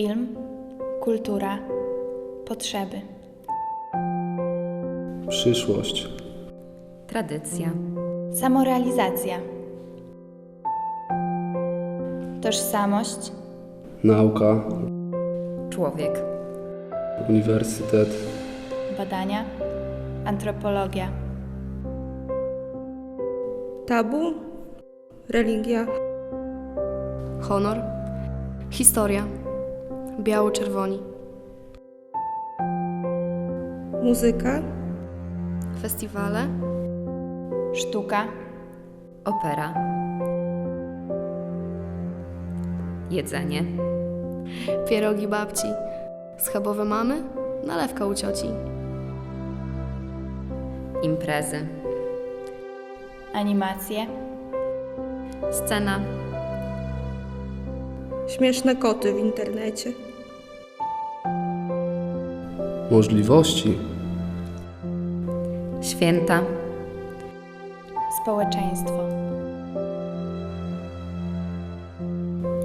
Film, kultura, potrzeby. Przyszłość. Tradycja. Samorealizacja. Tożsamość, Nauka. Człowiek. Uniwersytet. badania, antropologia. Tabu, religia, honor, historia, biało-czerwoni, muzyka, festiwale, Sztuka, Opera. Jedzenie. pierogi babci, schabowe mamy, nalewka u cioci, Imprezy. animacje, Scena. śmieszne koty w internecie, Możliwości. Święta. społeczeństwo.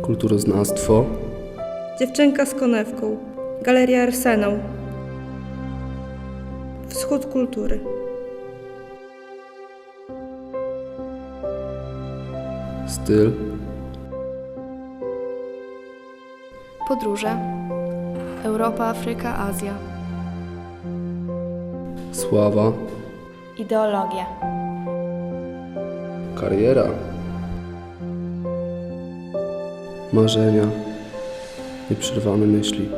Kulturoznawstwo. dziewczynka z konewką, galeria Arsenał, wschód kultury, Styl. podróże, Europa, Afryka, Azja, Sława. Ideologia, Kariera. Marzenia. Nieprzerwane myśli.